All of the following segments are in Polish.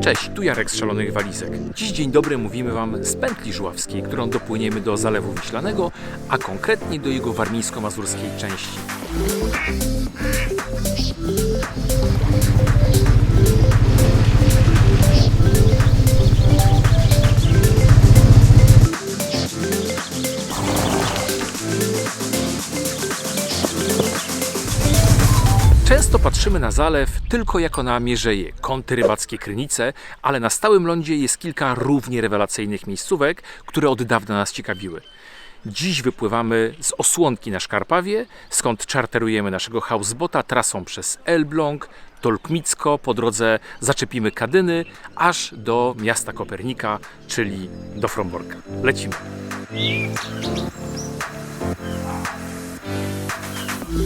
Cześć, tu Jarek z Szalonych Walizek. Dziś dzień dobry mówimy Wam z pętli żuławskiej, którą dopłyniemy do Zalewu Wiślanego, a konkretnie do jego warmińsko-mazurskiej części. Często patrzymy na zalew tylko jako na mierzeje, kąty rybackie, krynice, ale na stałym lądzie jest kilka równie rewelacyjnych miejscówek, które od dawna nas ciekawiły. Dziś wypływamy z Osłonki na Szkarpawie, skąd czarterujemy naszego housebota trasą przez Elbląg, Tolkmicko, po drodze zaczepimy Kadyny, aż do miasta Kopernika, czyli do Fromborka. Lecimy. To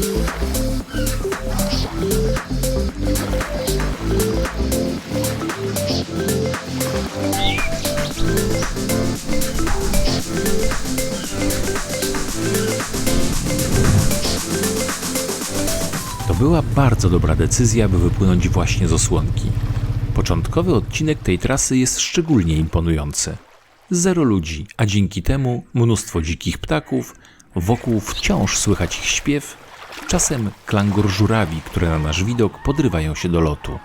była bardzo dobra decyzja, by wypłynąć właśnie z osłonki. Początkowy odcinek tej trasy jest szczególnie imponujący. Zero ludzi, a dzięki temu mnóstwo dzikich ptaków, wokół wciąż słychać ich śpiew, czasem klangor żurawi, które na nasz widok podrywają się do lotu.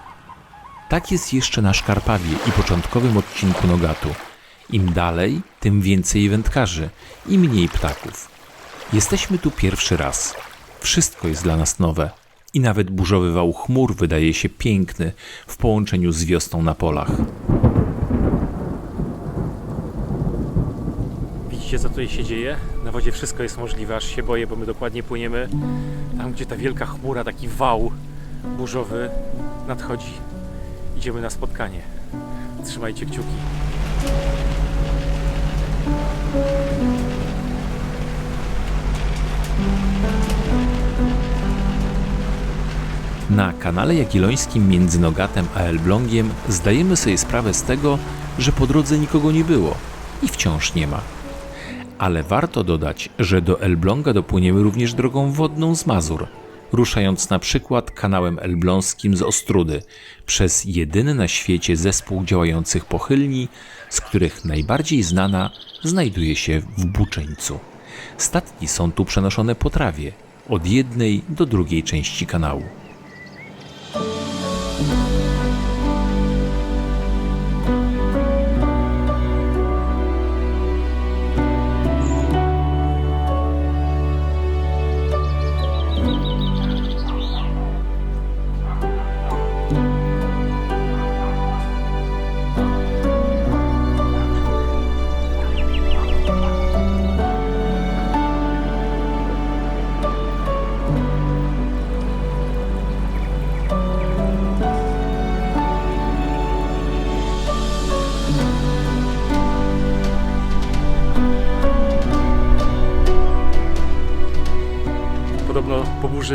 Tak jest jeszcze na Szkarpawie i początkowym odcinku Nogatu. Im dalej, tym więcej wędkarzy i mniej ptaków. Jesteśmy tu pierwszy raz. Wszystko jest dla nas nowe. I nawet burzowy wał chmur wydaje się piękny w połączeniu z wiosną na polach. Widzicie, co tutaj się dzieje? Na wodzie wszystko jest możliwe, aż się boję, bo my dokładnie płyniemy tam, gdzie ta wielka chmura, taki wał burzowy nadchodzi. Idziemy na spotkanie. Trzymajcie kciuki. Na kanale Jagiellońskim między Nogatem a Elblągiem zdajemy sobie sprawę z tego, że po drodze nikogo nie było i wciąż nie ma. Ale warto dodać, że do Elbląga dopłyniemy również drogą wodną z Mazur, ruszając na przykład kanałem elbląskim z Ostrudy przez jedyny na świecie zespół działających pochylni, z których najbardziej znana znajduje się w Buczeńcu. Statki są tu przenoszone po trawie, od jednej do drugiej części kanału.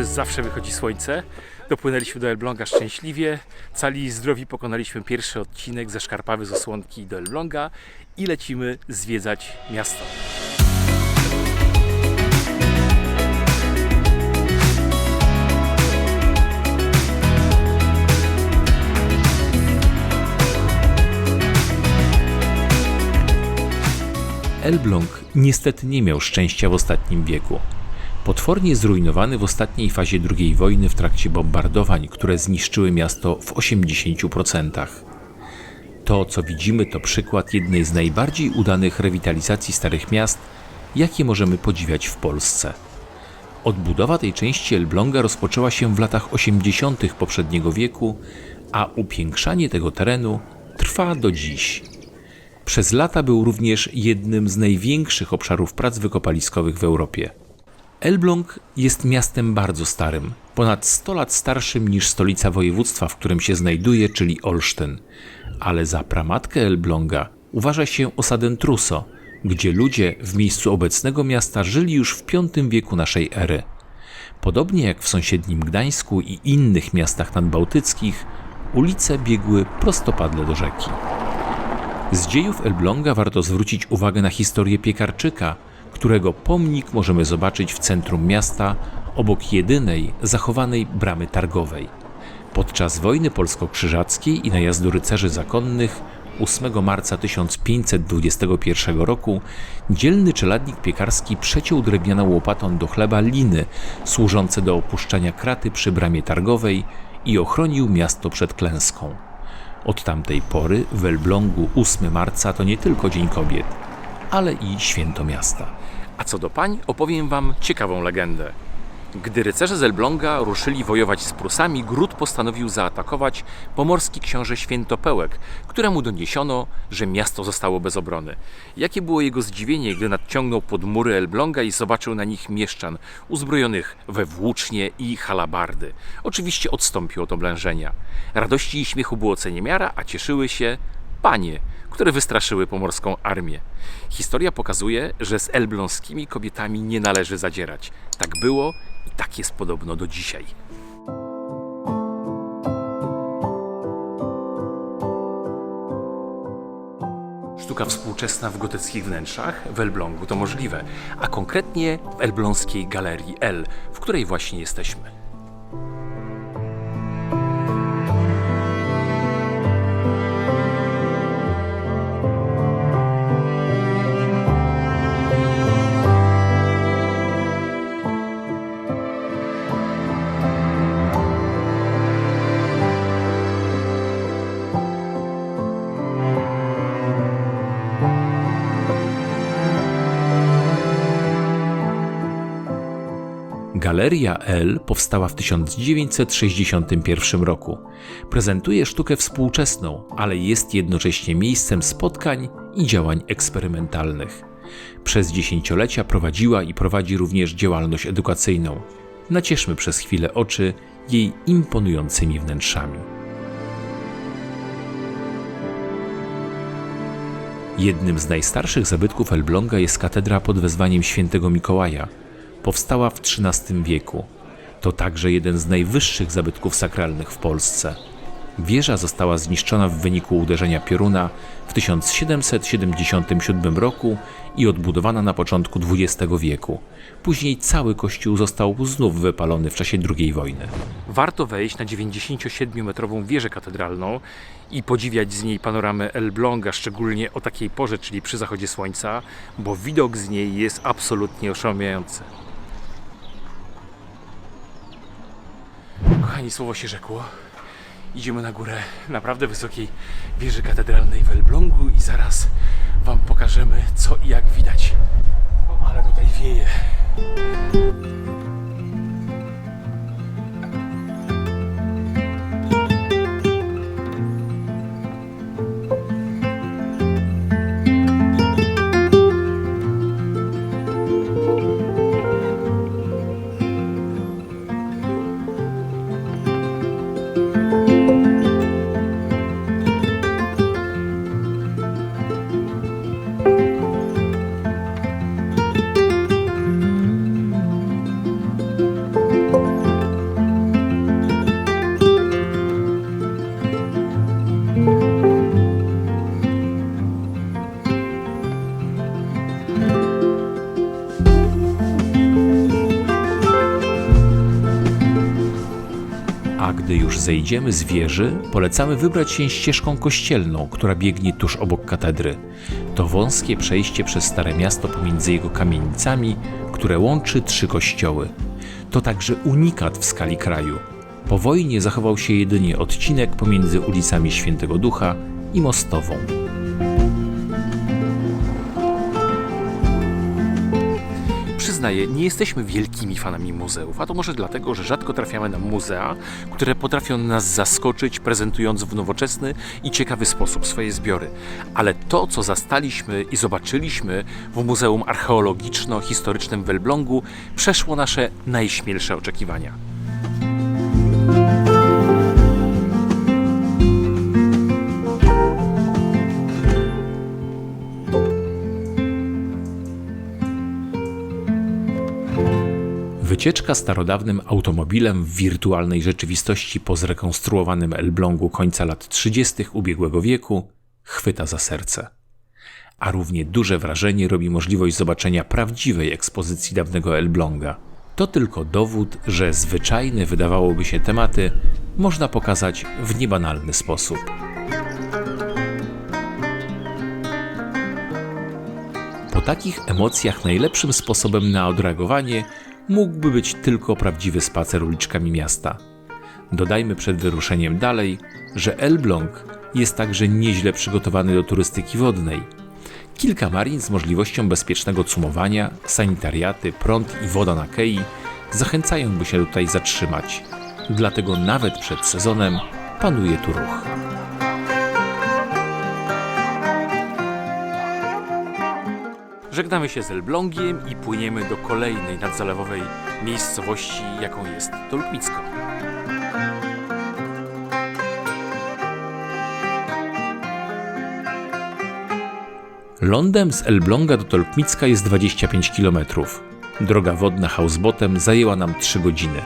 Zawsze wychodzi słońce. Dopłynęliśmy do Elbląga szczęśliwie. Cali i zdrowi pokonaliśmy pierwszy odcinek ze Szkarpawy z Osłonki do Elbląga i lecimy zwiedzać miasto. Elbląg niestety nie miał szczęścia w ostatnim wieku. Potwornie zrujnowany w ostatniej fazie II wojny w trakcie bombardowań, które zniszczyły miasto w 80%. To, co widzimy, to przykład jednej z najbardziej udanych rewitalizacji starych miast, jakie możemy podziwiać w Polsce. Odbudowa tej części Elbląga rozpoczęła się w latach 80. poprzedniego wieku, a upiększanie tego terenu trwa do dziś. Przez lata był również jednym z największych obszarów prac wykopaliskowych w Europie. Elbląg jest miastem bardzo starym, ponad 100 lat starszym niż stolica województwa, w którym się znajduje, czyli Olsztyn. Ale za pramatkę Elbląga uważa się osadę Truso, gdzie ludzie w miejscu obecnego miasta żyli już w V wieku naszej ery. Podobnie jak w sąsiednim Gdańsku i innych miastach nadbałtyckich, ulice biegły prostopadle do rzeki. Z dziejów Elbląga warto zwrócić uwagę na historię piekarczyka, którego pomnik możemy zobaczyć w centrum miasta, obok jedynej zachowanej bramy targowej. Podczas wojny polsko-krzyżackiej i najazdu rycerzy zakonnych 8 marca 1521 roku dzielny czeladnik piekarski przeciął drewnianą łopatą do chleba liny służące do opuszczania kraty przy bramie targowej i ochronił miasto przed klęską. Od tamtej pory w Elblągu 8 marca to nie tylko Dzień Kobiet, ale i święto miasta. A co do pań, opowiem wam ciekawą legendę. Gdy rycerze z Elbląga ruszyli wojować z Prusami, Gród postanowił zaatakować pomorski książę Świętopełek, któremu doniesiono, że miasto zostało bez obrony. Jakie było jego zdziwienie, gdy nadciągnął pod mury Elbląga i zobaczył na nich mieszczan, uzbrojonych we włócznie i halabardy. Oczywiście odstąpił od oblężenia. Radości i śmiechu było co niemiara, a cieszyły się panie, które wystraszyły pomorską armię. Historia pokazuje, że z elbląskimi kobietami nie należy zadzierać. Tak było i tak jest podobno do dzisiaj. Sztuka współczesna w gotyckich wnętrzach w Elblągu to możliwe, a konkretnie w elbląskiej galerii L, w której właśnie jesteśmy. Galeria L powstała w 1961 roku. Prezentuje sztukę współczesną, ale jest jednocześnie miejscem spotkań i działań eksperymentalnych. Przez dziesięciolecia prowadziła i prowadzi również działalność edukacyjną. Nacieszmy przez chwilę oczy jej imponującymi wnętrzami. Jednym z najstarszych zabytków Elbląga jest katedra pod wezwaniem świętego Mikołaja – powstała w XIII wieku. To także jeden z najwyższych zabytków sakralnych w Polsce. Wieża została zniszczona w wyniku uderzenia pioruna w 1777 roku i odbudowana na początku XX wieku. Później cały kościół został znów wypalony w czasie II wojny. Warto wejść na 97-metrową wieżę katedralną i podziwiać z niej panoramę Elbląga, szczególnie o takiej porze, czyli przy zachodzie słońca, bo widok z niej jest absolutnie oszałamiający. Kochani, słowo się rzekło. Idziemy na górę naprawdę wysokiej wieży katedralnej w Elblągu i zaraz Wam pokażemy co i jak widać. Gdy już zejdziemy z wieży, polecamy wybrać się ścieżką kościelną, która biegnie tuż obok katedry. To wąskie przejście przez Stare Miasto pomiędzy jego kamienicami, które łączy trzy kościoły. To także unikat w skali kraju. Po wojnie zachował się jedynie odcinek pomiędzy ulicami Świętego Ducha i Mostową. Przyznaję, nie jesteśmy wielkimi fanami muzeów, a to może dlatego, że rzadko trafiamy na muzea, które potrafią nas zaskoczyć, prezentując w nowoczesny i ciekawy sposób swoje zbiory. Ale to, co zastaliśmy i zobaczyliśmy w Muzeum Archeologiczno-Historycznym w Elblągu, przeszło nasze najśmielsze oczekiwania. Wycieczka starodawnym automobilem w wirtualnej rzeczywistości po zrekonstruowanym Elblągu końca lat 30. ubiegłego wieku chwyta za serce. A równie duże wrażenie robi możliwość zobaczenia prawdziwej ekspozycji dawnego Elbląga. To tylko dowód, że zwyczajne wydawałoby się tematy można pokazać w niebanalny sposób. Po takich emocjach najlepszym sposobem na odreagowanie mógłby być tylko prawdziwy spacer uliczkami miasta. Dodajmy przed wyruszeniem dalej, że Elbląg jest także nieźle przygotowany do turystyki wodnej. Kilka marin z możliwością bezpiecznego cumowania, sanitariaty, prąd i woda na kei zachęcają, by się tutaj zatrzymać. Dlatego nawet przed sezonem panuje tu ruch. Żegnamy się z Elblągiem i płyniemy do kolejnej nadzalewowej miejscowości, jaką jest Tolkmicko. Lądem z Elbląga do Tolkmicka jest 25 km. Droga wodna housebotem zajęła nam 3 godziny.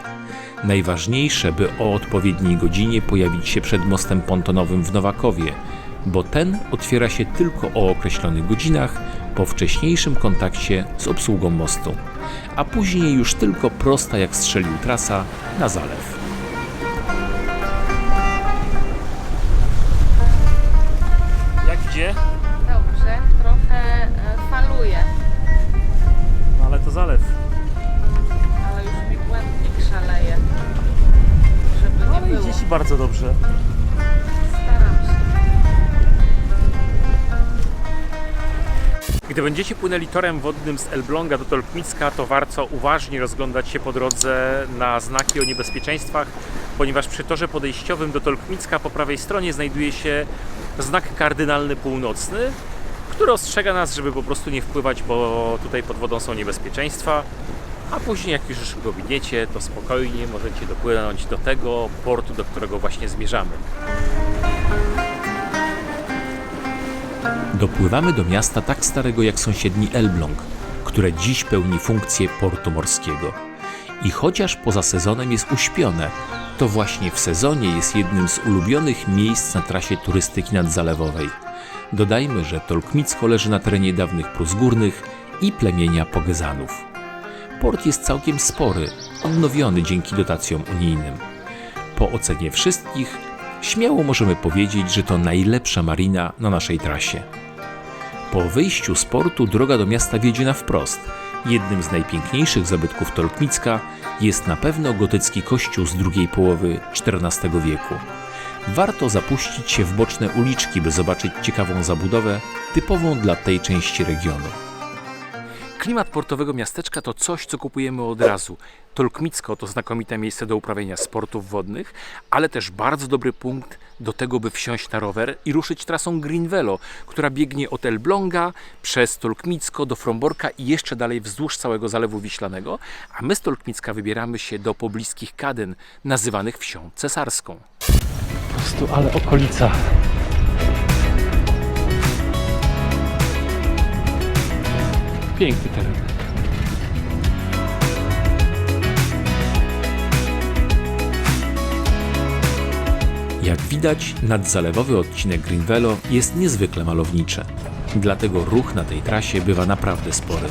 Najważniejsze, by o odpowiedniej godzinie pojawić się przed mostem pontonowym w Nowakowie, bo ten otwiera się tylko o określonych godzinach po wcześniejszym kontakcie z obsługą mostu, a później już tylko prosta jak strzelił trasa na zalew. Jak gdzie? Dobrze, trochę e, faluje, No ale to zalew. ale już mi błędnik szaleje. Żeby No nie ale było. idzie ci bardzo dobrze. Gdy będziecie płynęli torem wodnym z Elbląga do Tolkmicka, to warto uważnie rozglądać się po drodze na znaki o niebezpieczeństwach, ponieważ przy torze podejściowym do Tolkmicka po prawej stronie znajduje się znak kardynalny północny, który ostrzega nas, żeby po prostu nie wpływać, bo tutaj pod wodą są niebezpieczeństwa. A później, jak już go widniecie, to spokojnie możecie dopłynąć do tego portu, do którego właśnie zmierzamy. Dopływamy do miasta tak starego jak sąsiedni Elbląg, które dziś pełni funkcję portu morskiego. I chociaż poza sezonem jest uśpione, to właśnie w sezonie jest jednym z ulubionych miejsc na trasie turystyki nadzalewowej. Dodajmy, że Tolkmicko leży na terenie dawnych Prus Górnych i plemienia Pogezanów. Port jest całkiem spory, odnowiony dzięki dotacjom unijnym. Po ocenie wszystkich, śmiało możemy powiedzieć, że to najlepsza marina na naszej trasie. Po wyjściu z portu droga do miasta wiedzie na wprost. Jednym z najpiękniejszych zabytków Tolkmicka jest na pewno gotycki kościół z drugiej połowy XIV wieku. Warto zapuścić się w boczne uliczki, by zobaczyć ciekawą zabudowę typową dla tej części regionu. Klimat portowego miasteczka to coś, co kupujemy od razu. Tolkmicko to znakomite miejsce do uprawiania sportów wodnych, ale też bardzo dobry punkt do tego, by wsiąść na rower i ruszyć trasą Green Velo, która biegnie od Elbląga przez Tolkmicko do Fromborka i jeszcze dalej wzdłuż całego Zalewu Wiślanego, a my z Tolkmicka wybieramy się do pobliskich Kadyn, nazywanych wsią cesarską. Po prostu, ale okolica. Piękny teren. Jak widać, nadzalewowy odcinek Greenvelo jest niezwykle malowniczy. Dlatego ruch na tej trasie bywa naprawdę spory.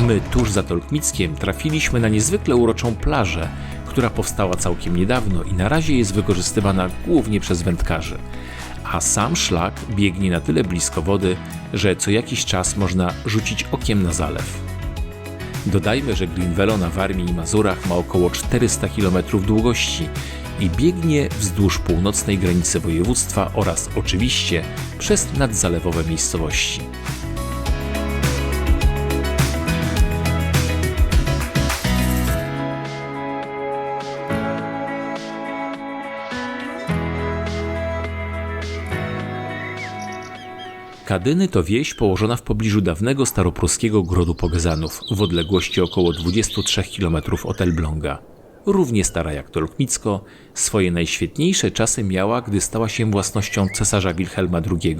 My tuż za Tolkmickiem trafiliśmy na niezwykle uroczą plażę, która powstała całkiem niedawno i na razie jest wykorzystywana głównie przez wędkarzy. A sam szlak biegnie na tyle blisko wody, że co jakiś czas można rzucić okiem na zalew. Dodajmy, że Greenvelo na Warmii i Mazurach ma około 400 km długości i biegnie wzdłuż północnej granicy województwa oraz oczywiście przez nadzalewowe miejscowości. Kadyny to wieś położona w pobliżu dawnego staropruskiego grodu Pogezanów w odległości około 23 km od Elbląga. Równie stara jak Tolkmicko, swoje najświetniejsze czasy miała, gdy stała się własnością cesarza Wilhelma II.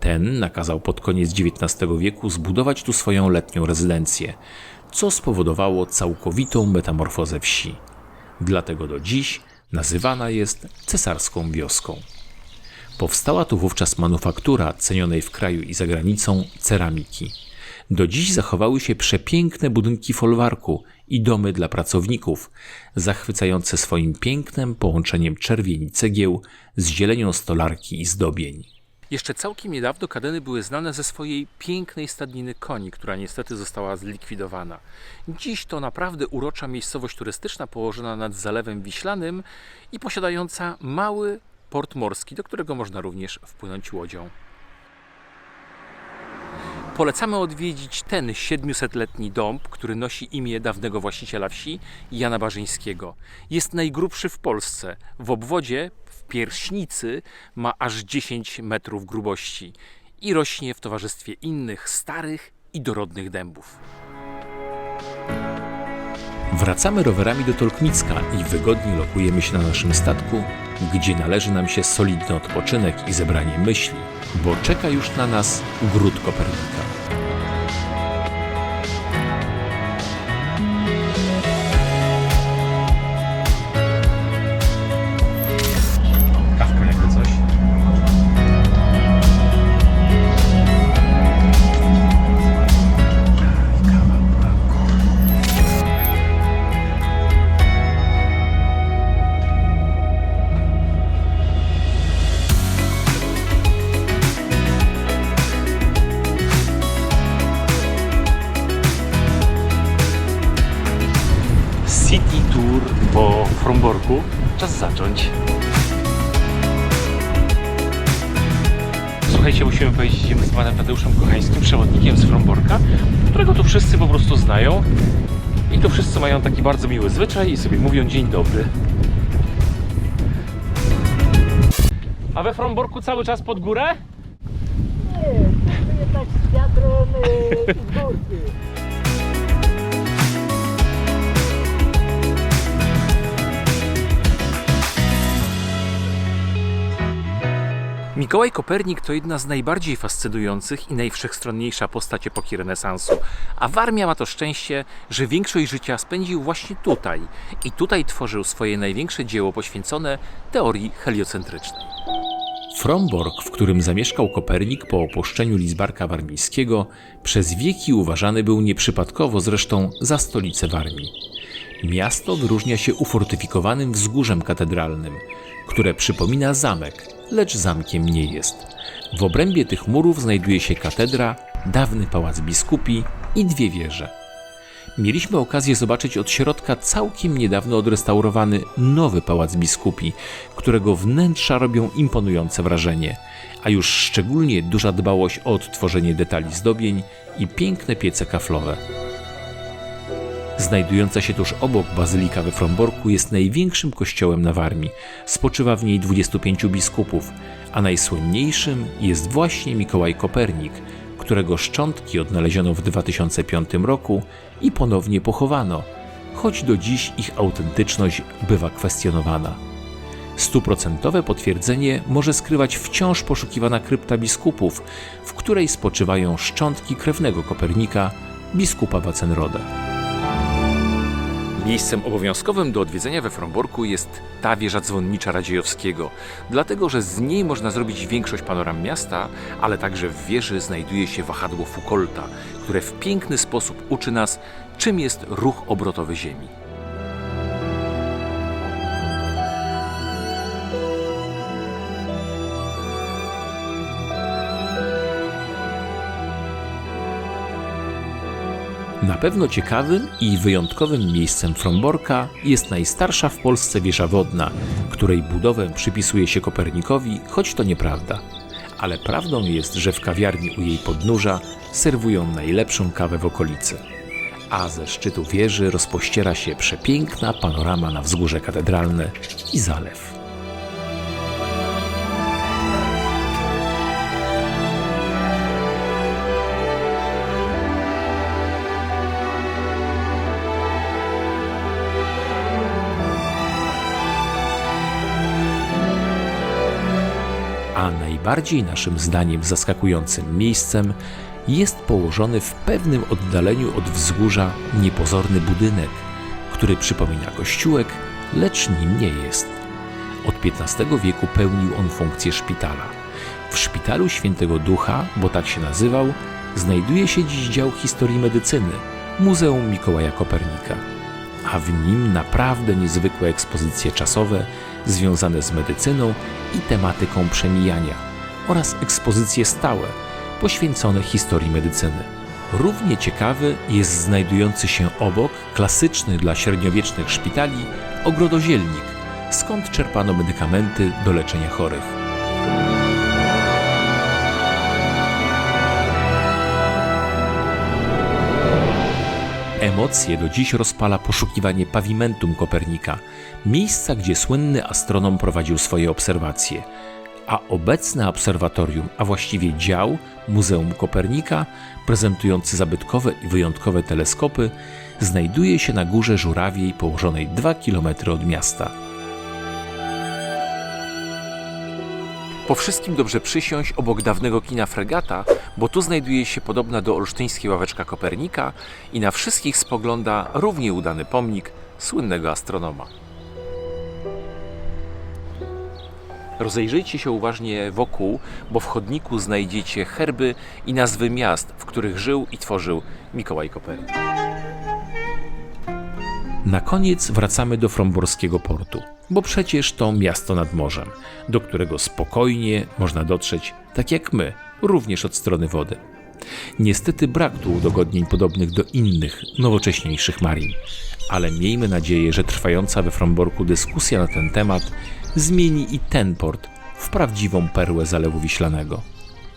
Ten nakazał pod koniec XIX wieku zbudować tu swoją letnią rezydencję, co spowodowało całkowitą metamorfozę wsi. Dlatego do dziś nazywana jest cesarską wioską. Powstała tu wówczas manufaktura cenionej w kraju i za granicą ceramiki. Do dziś zachowały się przepiękne budynki folwarku i domy dla pracowników, zachwycające swoim pięknem połączeniem czerwieni cegieł z zielenią stolarki i zdobień. Jeszcze całkiem niedawno Kadeny były znane ze swojej pięknej stadniny koni, która niestety została zlikwidowana. Dziś to naprawdę urocza miejscowość turystyczna położona nad Zalewem Wiślanym i posiadająca mały port morski, do którego można również wpłynąć łodzią. Polecamy odwiedzić ten 700-letni dąb, który nosi imię dawnego właściciela wsi, Jana Barzyńskiego. Jest najgrubszy w Polsce. W obwodzie, w pierśnicy, ma aż 10 metrów grubości i rośnie w towarzystwie innych starych i dorodnych dębów. Wracamy rowerami do Tolkmicka i wygodnie lokujemy się na naszym statku, gdzie należy nam się solidny odpoczynek i zebranie myśli, bo czeka już na nas gród Kopernika. Tour po Fromborku. Czas zacząć. Słuchajcie, musimy powiedzieć, idziemy z panem Tadeuszem Kochańskim, przewodnikiem z Fromborka, którego tu wszyscy po prostu znają. I tu wszyscy mają taki bardzo miły zwyczaj i sobie mówią dzień dobry. A we Fromborku cały czas pod górę? jednak z wiatrem y, z górki. Mikołaj Kopernik to jedna z najbardziej fascynujących i najwszechstronniejsza postać epoki renesansu, a Warmia ma to szczęście, że większość życia spędził właśnie tutaj i tutaj tworzył swoje największe dzieło poświęcone teorii heliocentrycznej. Fromborg, w którym zamieszkał Kopernik po opuszczeniu Lizbarka Warmińskiego, przez wieki uważany był nieprzypadkowo zresztą za stolicę Warmii. Miasto wyróżnia się ufortyfikowanym wzgórzem katedralnym, które przypomina zamek, lecz zamkiem nie jest. W obrębie tych murów znajduje się katedra, dawny pałac biskupi i dwie wieże. Mieliśmy okazję zobaczyć od środka całkiem niedawno odrestaurowany nowy pałac biskupi, którego wnętrza robią imponujące wrażenie, a już szczególnie duża dbałość o odtworzenie detali zdobień i piękne piece kaflowe. Znajdująca się tuż obok bazylika we Fromborku jest największym kościołem na Warmii. Spoczywa w niej 25 biskupów, a najsłynniejszym jest właśnie Mikołaj Kopernik, którego szczątki odnaleziono w 2005 roku i ponownie pochowano, choć do dziś ich autentyczność bywa kwestionowana. Stuprocentowe potwierdzenie może skrywać wciąż poszukiwana krypta biskupów, w której spoczywają szczątki krewnego Kopernika, biskupa Wacenroda. Miejscem obowiązkowym do odwiedzenia we Fromborku jest ta wieża dzwonnicza Radziejowskiego, dlatego że z niej można zrobić większość panoram miasta, ale także w wieży znajduje się wahadło Foucaulta, które w piękny sposób uczy nas, czym jest ruch obrotowy Ziemi. Na pewno ciekawym i wyjątkowym miejscem Fromborka jest najstarsza w Polsce wieża wodna, której budowę przypisuje się Kopernikowi, choć to nieprawda. Ale prawdą jest, że w kawiarni u jej podnóża serwują najlepszą kawę w okolicy. A ze szczytu wieży rozpościera się przepiękna panorama na wzgórze katedralne i zalew. Najbardziej naszym zdaniem zaskakującym miejscem jest położony w pewnym oddaleniu od wzgórza niepozorny budynek, który przypomina kościółek, lecz nim nie jest. Od XV wieku pełnił on funkcję szpitala. W szpitalu Świętego Ducha, bo tak się nazywał, znajduje się dziś dział historii medycyny Muzeum Mikołaja Kopernika, a w nim naprawdę niezwykłe ekspozycje czasowe związane z medycyną i tematyką przemijania oraz ekspozycje stałe poświęcone historii medycyny. Równie ciekawy jest znajdujący się obok klasyczny dla średniowiecznych szpitali ogrodozielnik, skąd czerpano medykamenty do leczenia chorych. Emocje do dziś rozpala poszukiwanie pavimentum Kopernika, miejsca, gdzie słynny astronom prowadził swoje obserwacje. A obecne obserwatorium, a właściwie dział Muzeum Kopernika, prezentujący zabytkowe i wyjątkowe teleskopy, znajduje się na górze Żurawiej położonej 2 km od miasta. Po wszystkim dobrze przysiąść obok dawnego kina Fregata, bo tu znajduje się podobna do olsztyńskiej ławeczka Kopernika i na wszystkich spogląda równie udany pomnik słynnego astronoma. Rozejrzyjcie się uważnie wokół, bo w chodniku znajdziecie herby i nazwy miast, w których żył i tworzył Mikołaj Kopernik. Na koniec wracamy do Fromborskiego Portu, bo przecież to miasto nad morzem, do którego spokojnie można dotrzeć, tak jak my, również od strony wody. Niestety brak tu udogodnień podobnych do innych, nowocześniejszych marin, ale miejmy nadzieję, że trwająca we Fromborku dyskusja na ten temat zmieni i ten port w prawdziwą perłę Zalewu Wiślanego.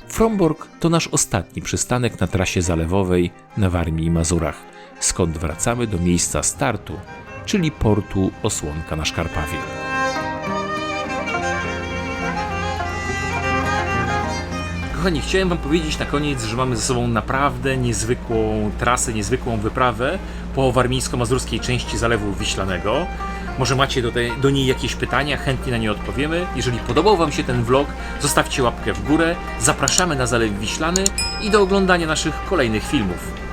Fromborg to nasz ostatni przystanek na trasie zalewowej na Warmii i Mazurach, skąd wracamy do miejsca startu, czyli portu Osłonka na Szkarpawie. Kochani, chciałem Wam powiedzieć na koniec, że mamy ze sobą naprawdę niezwykłą trasę, niezwykłą wyprawę po warmińsko-mazurskiej części Zalewu Wiślanego. Może macie do, tej, do niej jakieś pytania, chętnie na nie odpowiemy. Jeżeli podobał Wam się ten vlog, zostawcie łapkę w górę. Zapraszamy na Zalew Wiślany i do oglądania naszych kolejnych filmów.